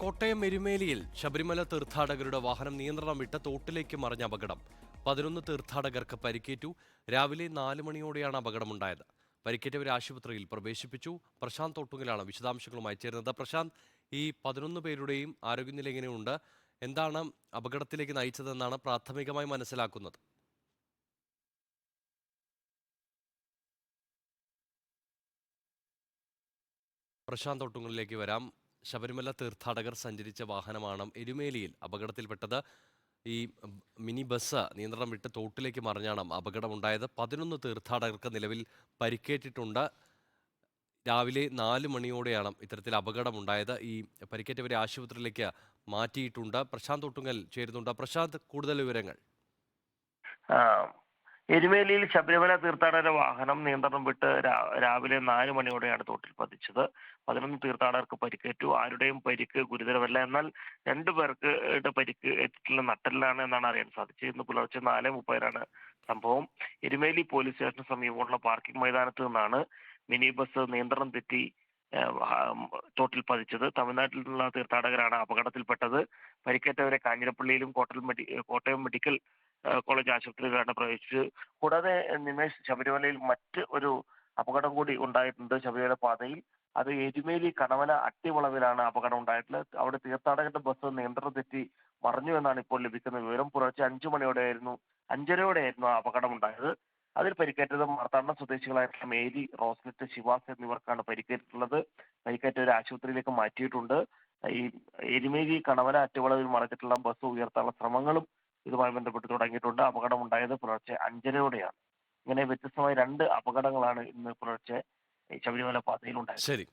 കോട്ടയം എരുമേലിയിൽ ശബരിമല തീർത്ഥാടകരുടെ വാഹനം നിയന്ത്രണം വിട്ട് തോട്ടിലേക്ക് മറിഞ്ഞ അപകടം. പതിനൊന്ന് തീർത്ഥാടകർക്ക് പരിക്കേറ്റു. രാവിലെ നാല് മണിയോടെയാണ് അപകടമുണ്ടായത്. പരിക്കേറ്റവരെ ആശുപത്രിയിൽ പ്രവേശിപ്പിച്ചു. പ്രശാന്ത് തോട്ടുങ്ങലാണ് വിശദാംശങ്ങളുമായി ചേരുന്നത്. പ്രശാന്ത് ഈ പതിനൊന്ന് പേരുടെയും ആരോഗ്യനില എങ്ങനെയുണ്ട്? എന്താണ് അപകടത്തിലേക്ക് നയിച്ചതെന്നാണ് പ്രാഥമികമായി മനസ്സിലാക്കുന്നത്. പ്രശാന്ത് തോട്ടുങ്ങളിലേക്ക് വരാം. ശബരിമല തീർത്ഥാടകർ സഞ്ചരിച്ച വാഹനമാണ് എരുമേലിയിൽ അപകടത്തിൽപ്പെട്ടത്. ഈ മിനി ബസ് നിയന്ത്രണം വിട്ട് തോട്ടിലേക്ക് മറിഞ്ഞാണ് അപകടമുണ്ടായത്. പതിനൊന്ന് തീർത്ഥാടകർക്ക് നിലവിൽ പരിക്കേറ്റിട്ടുണ്ട്. രാവിലെ നാല് മണിയോടെയാണ് ഇത്തരത്തിൽ അപകടമുണ്ടായത്. ഈ പരിക്കേറ്റവരെ ആശുപത്രിയിലേക്ക് മാറ്റിയിട്ടുണ്ട്. പ്രശാന്ത് ഒട്ടുങ്ങൽ ചേരുന്നുണ്ട്. പ്രശാന്ത് കൂടുതൽ വിവരങ്ങൾ. എരുമേലിയിൽ ശബരിമല തീർത്ഥാടകരുടെ വാഹനം നിയന്ത്രണം വിട്ട് രാവിലെ നാല് മണിയോടെയാണ് തോട്ടിൽ പതിച്ചത്. പതിനൊന്ന് തീർത്ഥാടകർക്ക് പരിക്കേറ്റു. ആരുടെയും പരിക്ക് ഗുരുതരമല്ല. എന്നാൽ രണ്ടു പേർക്ക് പരിക്ക് ഏറ്റിട്ടുള്ള നട്ടലിലാണ് എന്നാണ് അറിയാൻ സാധിച്ചത്. ഇന്ന് പുലർച്ചെ നാല് മുപ്പതിനാണ് സംഭവം. എരുമേലി പോലീസ് സ്റ്റേഷന് സമീപമുള്ള പാർക്കിംഗ് മൈതാനത്ത് നിന്നാണ് മിനി ബസ് നിയന്ത്രണം തെറ്റി തോട്ടിൽ പതിച്ചത്. തമിഴ്നാട്ടിൽ നിന്നുള്ള തീർത്ഥാടകരാണ് അപകടത്തിൽപ്പെട്ടത്. പരിക്കേറ്റവരെ കാഞ്ഞിരപ്പള്ളിയിലും കോട്ടയം മെഡി കോട്ടയം മെഡിക്കൽ കോളേജ് ആശുപത്രിയിലാണ് പ്രവേശിച്ചത് കൂടാതെ നിമേഷ് ശബരിമലയിൽ മറ്റ് ഒരു അപകടം കൂടി ഉണ്ടായിട്ടുണ്ട് ശബരിമല പാതയിൽ. അത് എരുമേലി കടവല അട്ടിമുളവിലാണ് അപകടം ഉണ്ടായിട്ടുള്ളത്. അവിടെ തീർത്ഥാടകരുടെ ബസ് നിയന്ത്രണം തെറ്റി മറിഞ്ഞു എന്നാണ് ഇപ്പോൾ ലഭിക്കുന്ന വിവരം. പുലർച്ചെ അഞ്ചു മണിയോടെയായിരുന്നു അഞ്ചരയോടെയായിരുന്നു ആ അപകടം ഉണ്ടായത്. അതിൽ പരിക്കേറ്റത് മാർത്താണ്ഡം സ്വദേശികളായിട്ടുള്ള മേരി റോസ്നെറ്റ് ശിവാസ് എന്നിവർക്കാണ് പരിക്കേറ്റിട്ടുള്ളത്. പരിക്കേറ്റ ഒരു ആശുപത്രിയിലേക്ക് മാറ്റിയിട്ടുണ്ട്. ഈ എരുമേലി കണവല അറ്റുവളവിൽ മറിഞ്ഞിട്ടുള്ള ബസ് ഉയർത്താനുള്ള ശ്രമങ്ങളും ഇതുമായി ബന്ധപ്പെട്ട് തുടങ്ങിയിട്ടുണ്ട്. അപകടം ഉണ്ടായത് പുലർച്ചെ അഞ്ചരയോടെയാണ്. ഇങ്ങനെ വ്യത്യസ്തമായ രണ്ട് അപകടങ്ങളാണ് ഇന്ന് പുലർച്ചെ ശബരിമല പാതയിൽ ഉണ്ടായത് ശരി.